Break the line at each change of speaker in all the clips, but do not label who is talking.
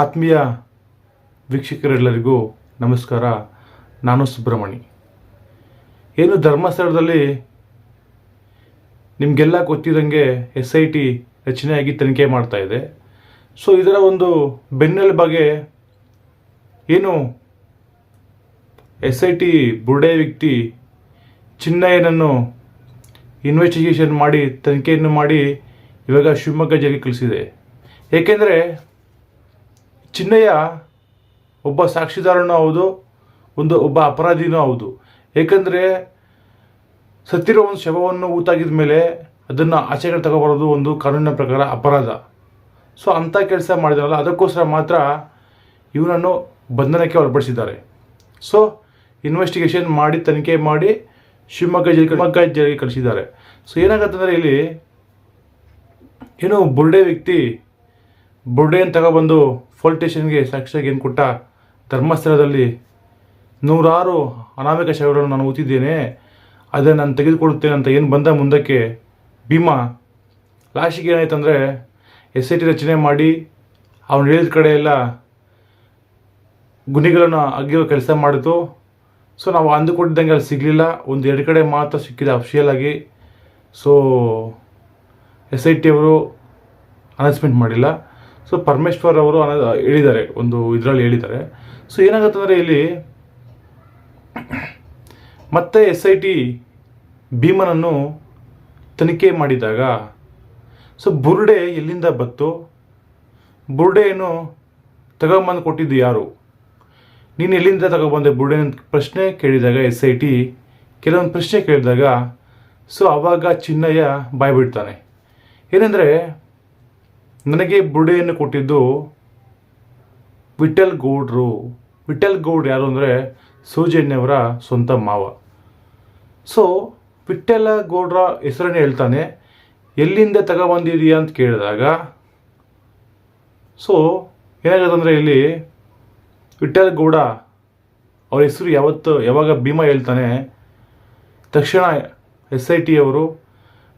ಆತ್ಮೀಯ ವೀಕ್ಷಕರೆಲ್ಲರಿಗೂ ನಮಸ್ಕಾರ. ನಾನು ಸುಬ್ರಹ್ಮಣಿ ಏನು ಧರ್ಮಸ್ಥಳದಲ್ಲಿ ನಿಮಗೆಲ್ಲ ಗೊತ್ತಿದ್ದಂಗೆ ಎಸ್ ಐ ಟಿ ರಚನೆಯಾಗಿ ತನಿಖೆ ಮಾಡ್ತಾ ಇದೆ. ಸೊ ಇದರ ಒಂದು ಬೆನ್ನೆಲುಬಾಗೆ ಏನು? ಎಸ್ ಐ ಟಿ ಬುರ್ಡೆ ವ್ಯಕ್ತಿ ಚಿನ್ನಯ್ಯನನ್ನು ಇನ್ವೆಸ್ಟಿಗೇಷನ್ ಮಾಡಿ, ತನಿಖೆಯನ್ನು ಮಾಡಿ ಇವಾಗ ಶಿವಮೊಗ್ಗ ಜೈಲಿಗೆ ಕಳಿಸಿದೆ. ಏಕೆಂದರೆ ಚಿನ್ನಯ್ಯ ಒಬ್ಬ ಸಾಕ್ಷಿದಾರನೂ ಹೌದು, ಒಂದು ಒಬ್ಬ ಅಪರಾಧಿನೂ ಹೌದು. ಏಕೆಂದರೆ ಸತ್ತಿರೋ ಒಂದು ಶವವನ್ನು ಊತಾಗಿದ ಮೇಲೆ ಅದನ್ನು ಆಚೆಗಳು ತಗೊಬರೋದು ಒಂದು ಕಾನೂನಿನ ಪ್ರಕಾರ ಅಪರಾಧ. ಸೊ ಅಂಥ ಕೆಲಸ ಮಾಡಿದ್ರಲ್ಲ, ಅದಕ್ಕೋಸ್ಕರ ಮಾತ್ರ ಇವನನ್ನು ಬಂಧನಕ್ಕೆ ಒಳಪಡಿಸಿದ್ದಾರೆ. ಸೊ ಇನ್ವೆಸ್ಟಿಗೇಷನ್ ಮಾಡಿ, ತನಿಖೆ ಮಾಡಿ ಶಿವಮೊಗ್ಗ ಜೈಲಿಗೆ ಶಿವಮೊಗ್ಗ ಜೈಲಿಗೆ ಕಳಿಸಿದ್ದಾರೆ. ಸೊ ಏನಾಗತ್ತಂದರೆ ಇಲ್ಲಿ ಏನು ಬುರ್ಡೆ ವ್ಯಕ್ತಿ ಬುರ್ಡೆಯನ್ನು ತಗೊಬಂದು ಸ್ಟೇಷನ್ಗೆ ಸಾಕ್ಷಿಯಾಗಿ ಏನು ಕೊಟ್ಟ ಧರ್ಮಸ್ಥಳದಲ್ಲಿ ನೂರಾರು ಅನಾಮಿಕ ಶವಗಳನ್ನು ನಾನು ಊತಿದ್ದೇನೆ. ಅದನ್ನು ನಾನು ತೆಗೆದುಕೊಡುತ್ತೇನೆ ಅಂತ ಏನು ಬಂದ ಮುಂದಕ್ಕೆ ಭೀಮಾ ಲಾಸ್ಟಿಗೆ ಏನಾಯ್ತಂದರೆ ಎಸ್ ಐ ಟಿ ರಚನೆ ಮಾಡಿ ಅವನು ಹೇಳಿದ ಕಡೆ ಎಲ್ಲ ಗುಣಿಗಳನ್ನು ಅಗಿಯೋ ಕೆಲಸ ಮಾಡಿತು. ಸೊ ನಾವು ಅಂದುಕೊಂಡಿದ್ದಂಗೆ ಅಲ್ಲಿ ಸಿಗಲಿಲ್ಲ. ಒಂದು ಎರಡು ಕಡೆ ಮಾತ್ರ ಸಿಕ್ಕಿದೆ ಅಫಿಷಿಯಲ್ ಆಗಿ. ಸೊ ಎಸ್ ಐ ಟಿ ಅವರು ಅನೌನ್ಸ್ಮೆಂಟ್ ಮಾಡಿಲ್ಲ. ಸೊ ಪರಮೇಶ್ವರ್ ಅವರು ಅನ್ನೋದು ಹೇಳಿದ್ದಾರೆ, ಒಂದು ಇದರಲ್ಲಿ ಹೇಳಿದ್ದಾರೆ. ಸೊ ಏನಾಗುತ್ತಂದರೆ ಇಲ್ಲಿ ಮತ್ತೆ ಎಸ್ ಐ ಟಿ ಭೀಮನನ್ನು ತನಿಖೆ ಮಾಡಿದಾಗ ಸೊ ಬುರ್ಡೆ ಎಲ್ಲಿಂದ ಬತ್ತು ಬುರುಡೆಯನ್ನು ತಗೊಂಬಂದು ಕೊಟ್ಟಿದ್ದು ಯಾರು? ನೀನು ಎಲ್ಲಿಂದ ತಗೊಂಬಂದೆ? ಬುರ್ಡೆ ಅಂತ ಪ್ರಶ್ನೆ ಕೇಳಿದಾಗ ಎಸ್ ಐ ಟಿ ಕೆಲವೊಂದು ಪ್ರಶ್ನೆ ಕೇಳಿದಾಗ ಸೊ ಆವಾಗ ಚಿನ್ನಯ್ಯ ಬಾಯ್ಬಿಡ್ತಾನೆ. ಏನೆಂದರೆ ನನಗೆ ಬುಡೆಯನ್ನು ಕೊಟ್ಟಿದ್ದು ವಿಠಲ್ ಗೌಡ್ರು ವಿಠಲ್ ಗೌಡ್ ಯಾರು ಅಂದರೆ ಸೂಜಯ್ಯನವರ ಸ್ವಂತ ಮಾವ. ಸೊ ವಿಠಲ ಗೌಡ್ರ ಹೆಸರನ್ನೇ ಹೇಳ್ತಾನೆ. ಎಲ್ಲಿಂದ ತಗೊಬಂದಿದೀಯ ಅಂತ ಕೇಳಿದಾಗ ಸೊ ಏನಾಗತ್ತಂದರೆ ಇಲ್ಲಿ ವಿಠಲ್ ಗೌಡ ಅವ್ರ ಹೆಸರು ಯಾವತ್ತು, ಯಾವಾಗ ಭೀಮಾ ಹೇಳ್ತಾನೆ, ತಕ್ಷಣ ಎಸ್ ಐ ಟಿ ಅವರು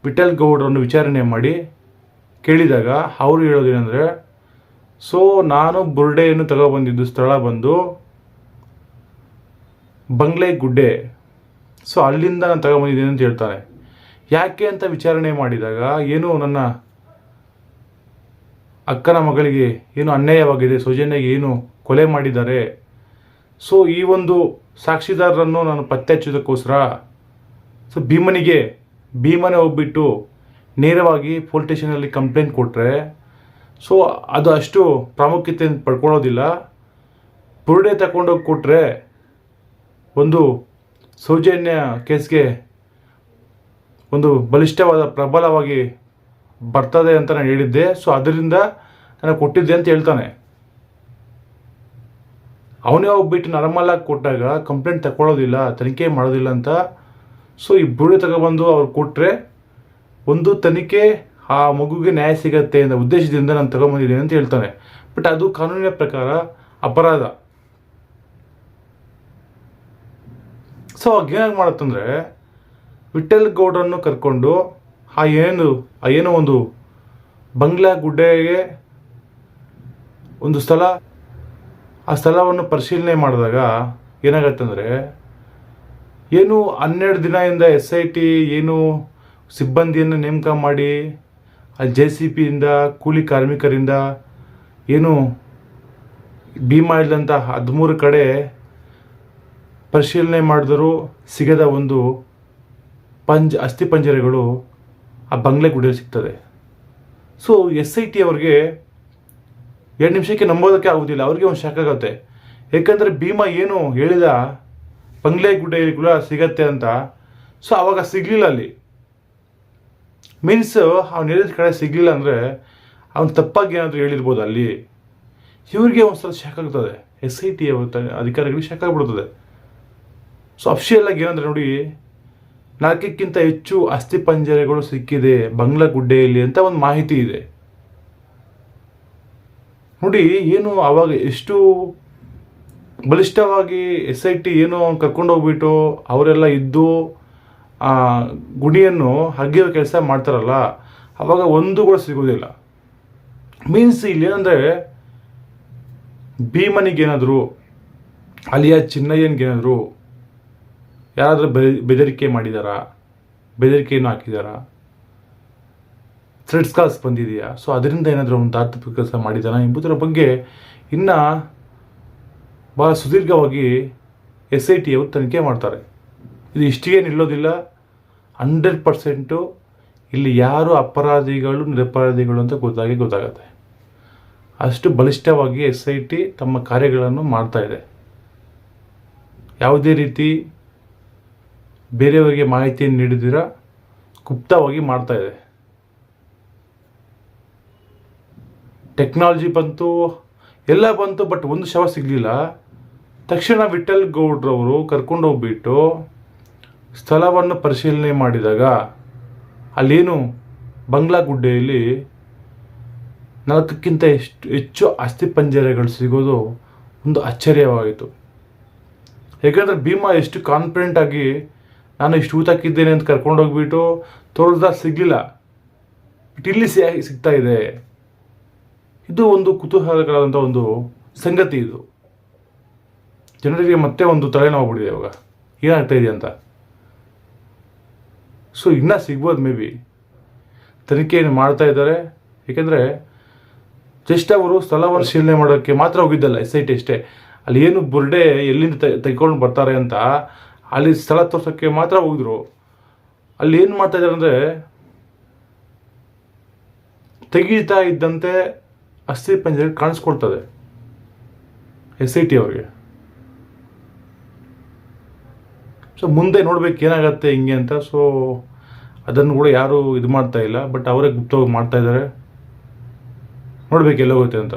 ವಿಠಲ್ ಗೌಡ್ರನ್ನು ವಿಚಾರಣೆ ಮಾಡಿ ಕೇಳಿದಾಗ ಅವರು ಹೇಳೋದೇನೆಂದರೆ ಸೊ ನಾನು ಬುರ್ಡೆಯನ್ನು ತಗೊಬಂದಿದ್ದು ಸ್ಥಳ ಬಂದು ಬಂಗ್ಲೆ ಗುಡ್ಡೆ. ಸೊ ಅಲ್ಲಿಂದ ನಾನು ತಗೊಬಂದಿದ್ದೀನಿ ಅಂತ ಹೇಳ್ತಾರೆ. ಯಾಕೆ ಅಂತ ವಿಚಾರಣೆ ಮಾಡಿದಾಗ ಏನು ನನ್ನ ಅಕ್ಕನ ಮಗಳಿಗೆ ಏನು ಅನ್ಯಾಯವಾಗಿದೆ, ಸೌಜನ್ಯಗೆ ಏನು ಕೊಲೆ ಮಾಡಿದ್ದಾರೆ. ಸೊ ಈ ಒಂದು ಸಾಕ್ಷಿದಾರರನ್ನು ನಾನು ಪತ್ತೆ ಹಚ್ಚೋದಕ್ಕೋಸ್ಕರ ಸೊ ಭೀಮನಿಗೆ ಭೀಮನೇ ಹೋಗ್ಬಿಟ್ಟು ನೇರವಾಗಿ ಪೊಲೀಸ್ ಸ್ಟೇಷನಲ್ಲಿ ಕಂಪ್ಲೇಂಟ್ ಕೊಟ್ಟರೆ ಸೊ ಅದು ಅಷ್ಟು ಪ್ರಾಮುಖ್ಯತೆ ಪಡ್ಕೊಳ್ಳೋದಿಲ್ಲ. ಪುರುಡೆ ತಗೊಂಡೋಗಿ ಕೊಟ್ಟರೆ ಒಂದು ಸೌಜನ್ಯ ಕೇಸ್ಗೆ ಒಂದು ಬಲಿಷ್ಠವಾದ ಪ್ರಬಲವಾಗಿ ಬರ್ತದೆ ಅಂತ ನಾನು ಹೇಳಿದ್ದೆ. ಸೊ ಅದರಿಂದ ನಾನು ಕೊಟ್ಟಿದ್ದೆ ಅಂತ ಹೇಳ್ತಾನೆ. ಅವನೇ ಹೋಗ್ಬಿಟ್ಟು ನಾರ್ಮಲ್ ಆಗಿ ಕೊಟ್ಟಾಗ ಕಂಪ್ಲೇಂಟ್ ತಗೊಳ್ಳೋದಿಲ್ಲ ತನಿಖೆ ಮಾಡೋದಿಲ್ಲ ಅಂತ. ಸೊ ಈ ಬುರುಡೆ ತಗೊಬಂದು ಅವ್ರು ಕೊಟ್ಟರೆ ಒಂದು ತನಿಖೆ ಆ ಮಗುಗೆ ನ್ಯಾಯ ಸಿಗತ್ತೆ ಅನ್ನೋ ಉದ್ದೇಶದಿಂದ ನಾನು ತಗೊಂಬಂದಿದ್ದೀನಿ ಅಂತ ಹೇಳ್ತಾನೆ. ಬಟ್ ಅದು ಕಾನೂನಿನ ಪ್ರಕಾರ ಅಪರಾಧ. ಸೊ ಅವಾಗ ಏನಾಗಿ ಮಾಡುತ್ತಂದರೆ ವಿಠಲ್ ಗೌಡ್ರನ್ನು ಕರ್ಕೊಂಡು ಆ ಏನು, ಆ ಏನೋ ಒಂದು ಬಂಗ್ಲಾ ಗುಡ್ಡೆಗೆ ಒಂದು ಸ್ಥಳ, ಆ ಸ್ಥಳವನ್ನು ಪರಿಶೀಲನೆ ಮಾಡಿದಾಗ ಏನಾಗತ್ತಂದರೆ ಏನು ಹನ್ನೆರಡು ದಿನದಿಂದ ಎಸ್ ಐ ಟಿ ಏನು ಸಿಬ್ಬಂದಿಯನ್ನು ನೇಮಕ ಮಾಡಿ ಆ ಜೆ ಸಿ ಪಿಯಿಂದ ಕೂಲಿ ಕಾರ್ಮಿಕರಿಂದ ಏನು ಭೀಮಾ ಇಲ್ಲದಂಥ ಹದಿಮೂರು ಕಡೆ ಪರಿಶೀಲನೆ ಮಾಡಿದರೂ ಸಿಗದ ಒಂದು ಪಂಜ, ಅಸ್ಥಿ ಪಂಜರಗಳು ಆ ಬಂಗ್ಲೆ ಗುಡಿಯಲ್ಲಿ ಸಿಗ್ತದೆ. ಸೊ ಎಸ್ ಐ ಟಿ ಅವ್ರಿಗೆ ಎರಡು ನಿಮಿಷಕ್ಕೆ ನಂಬೋದಕ್ಕೆ ಆಗೋದಿಲ್ಲ. ಅವ್ರಿಗೆ ಒಂದು ಶಾಕ್ ಆಗುತ್ತೆ. ಏಕೆಂದರೆ ಭೀಮಾ ಏನು ಹೇಳಿದ, ಬಂಗ್ಲೆ ಗುಡ್ಡೆಯಲ್ಲಿ ಕೂಡ ಸಿಗತ್ತೆ ಅಂತ. ಸೊ ಆವಾಗ ಸಿಗಲಿಲ್ಲ ಅಲ್ಲಿ. ಮೀನ್ಸ್ ಅವ್ನು ಹೇಳಿದ ಕಡೆ ಸಿಗಲಿಲ್ಲ ಅಂದರೆ ಅವ್ನು ತಪ್ಪಾಗಿ ಏನಾದರೂ ಹೇಳಿರ್ಬೋದು ಅಲ್ಲಿ. ಇವ್ರಿಗೆ ಒಂದು ಸಲ ಶಾಕ್ ಆಗ್ತದೆ. ಎಸ್ ಐ ಟಿ ಅಧಿಕಾರಿಗಳಿಗೆ ಶಾಕ್ ಆಗಿಬಿಡ್ತದೆ. ಸೊ ಅಫಿಷಿಯಲ್ ಆಗಿ ಏನಂದ್ರೆ ನೋಡಿ, ನಾಲ್ಕಕ್ಕಿಂತ ಹೆಚ್ಚು ಅಸ್ಥಿ ಪಂಜರಗಳು ಸಿಕ್ಕಿದೆ ಬಂಗ್ಲಾ ಗುಡ್ಡೆಯಲ್ಲಿ ಅಂತ ಒಂದು ಮಾಹಿತಿ ಇದೆ. ನೋಡಿ, ಏನು ಆವಾಗ ಎಷ್ಟು ಬಲಿಷ್ಠವಾಗಿ ಎಸ್ ಐ ಟಿ ಏನು ಕರ್ಕೊಂಡು ಹೋಗ್ಬಿಟ್ಟು ಅವರೆಲ್ಲ ಇದ್ದು ಆ ಗುಡಿಯನ್ನು ಹಗ್ಗಿರೋ ಕೆಲಸ ಮಾಡ್ತಾರಲ್ಲ, ಅವಾಗ ಒಂದು ಕೂಡ ಸಿಗೋದಿಲ್ಲ. ಮೀನ್ಸ್ ಇಲ್ಲಿ ಏನಂದರೆ, ಭೀಮನಿಗೇನಾದರೂ ಅಲಿಯ ಚಿನ್ನಯ್ಯನಿಗೇನಾದರೂ, ಯಾರಾದರೂ ಬೆ, ಬೆದರಿಕೆ ಮಾಡಿದಾರಾ? ಬೆದರಿಕೆಯನ್ನು ಹಾಕಿದಾರಾ? ಥ್ರೆಡ್ಸ್ ಕಾಲ್ಸ್ ಬಂದಿದೆಯಾ? ಸೊ ಅದರಿಂದ ಏನಾದರೂ ಒಂದು ತಾತ್ವಿಕ ಕೆಲಸ ಮಾಡಿದಾರ ಎಂಬುದರ ಬಗ್ಗೆ ಇನ್ನು ಭಾಳ ಸುದೀರ್ಘವಾಗಿ ಎಸ್ ಐ ಟಿ ತನಿಖೆ ಮಾಡ್ತಾರೆ. ಇದು ಇಷ್ಟಿಗೆ ನಿಲ್ಲೋದಿಲ್ಲ. ಹಂಡ್ರೆಡ್ ಪರ್ಸೆಂಟು ಇಲ್ಲಿ ಯಾರು ಅಪರಾಧಿಗಳು, ನಿರಪರಾಧಿಗಳು ಅಂತ ಗೊತ್ತಾಗಿ ಗೊತ್ತಾಗುತ್ತೆ. ಅಷ್ಟು ಬಲಿಷ್ಠವಾಗಿ ಎಸ್ ಐ ಟಿ ತಮ್ಮ ಕಾರ್ಯಗಳನ್ನು ಮಾಡ್ತಾ ಇದೆ. ಯಾವುದೇ ರೀತಿ ಬೇರೆಯವರಿಗೆ ಮಾಹಿತಿಯನ್ನು ನೀಡಿದಿರ ಗುಪ್ತವಾಗಿ ಮಾಡ್ತಾ ಇದೆ. ಟೆಕ್ನಾಲಜಿ ಬಂತು, ಎಲ್ಲ ಬಂತು, ಬಟ್ ಒಂದು ಶವ ಸಿಗಲಿಲ್ಲ. ತಕ್ಷಣ ವಿಠಲ್ ಗೌಡ್ರವರು ಕರ್ಕೊಂಡು ಹೋಗ್ಬಿಟ್ಟು ಸ್ಥಳವನ್ನು ಪರಿಶೀಲನೆ ಮಾಡಿದಾಗ ಅಲ್ಲೇನು ಬಂಗ್ಲಾ ಗುಡ್ಡೆಯಲ್ಲಿ ನಾಲ್ಕಕ್ಕಿಂತ ಎಷ್ಟು ಹೆಚ್ಚು ಅಸ್ಥಿಪಂಜರಗಳು ಸಿಗೋದು ಒಂದು ಆಶ್ಚರ್ಯವಾಯಿತು ಏಕೆಂದರೆ ಭೀಮಾ ಎಷ್ಟು ಕಾನ್ಫಿಡೆಂಟ್ ಆಗಿ ನಾನು ಇಷ್ಟು ಊತಕ್ಕಿದ್ದೇನೆ ಅಂತ ಕರ್ಕೊಂಡು ಹೋಗ್ಬಿಟ್ಟು ತೋರಿಸ್ದ ಸಿಗಲಿಲ್ಲ. ಇಲ್ಲಿ ಸಿಗ್ತಾ ಇದೆ. ಇದು ಒಂದು ಕುತೂಹಲಕರವಾದಂಥ ಒಂದು ಸಂಗತಿ ಇದು. ಜನರಿಗೆ ಮತ್ತೆ ಒಂದು ತಲೆನೋವು ಬಿಡಿದೆ ಇವಾಗ. ಏನಾಗ್ತಾ ಇದೆ ಅಂತ ಸೊ ಇನ್ನೂ ಸಿಗ್ಬೋದು ಮೇ ಬಿ ತನಿಖೆಯನ್ನು ಮಾಡ್ತಾ ಇದ್ದಾರೆ. ಏಕೆಂದರೆ, ಜಸ್ಟ್ ಅವರು ಸ್ಥಳ ಪರಿಶೀಲನೆ ಮಾಡೋಕ್ಕೆ ಮಾತ್ರ ಹೋಗಿದ್ದಲ್ಲ ಎಸ್ ಐ ಟಿ ಅಷ್ಟೇ. ಅಲ್ಲಿ ಏನು ಬುರ್ಡೆ ಎಲ್ಲಿಂದ ತೆಗೆಕೊಂಡು ಬರ್ತಾರೆ ಅಂತ ಅಲ್ಲಿ ಸ್ಥಳ ತೋರ್ಸೋಕ್ಕೆ ಮಾತ್ರ ಹೋಗಿದ್ರು. ಅಲ್ಲಿ ಏನು ಮಾಡ್ತಾ ಇದ್ದಾರೆ ಅಂದರೆ, ತೆಗೀತಾ ಇದ್ದಂತೆ ಅಸ್ಥಿ ಪಂಜರ ಕಾಣಿಸ್ಕೊಳ್ತದೆ. ಎಸ್ ಐ ಟಿ ಅವ್ರಿಗೆ. ಸೊ ಮುಂದೆ ನೋಡ್ಬೇಕು ಏನಾಗತ್ತೆ ಹಿಂಗೆ ಅಂತ. ಸೊ ಅದನ್ನು ಕೂಡ ಯಾರು ಇದು ಮಾಡ್ತಾ ಇಲ್ಲ. ಬಟ್ ಅವರೇ ಗುಪ್ತವಾಗಿ ಮಾಡ್ತಾ ಇದ್ದಾರೆ. ನೋಡ್ಬೇಕು ಎಲ್ಲೋಗುತ್ತೆ ಅಂತ.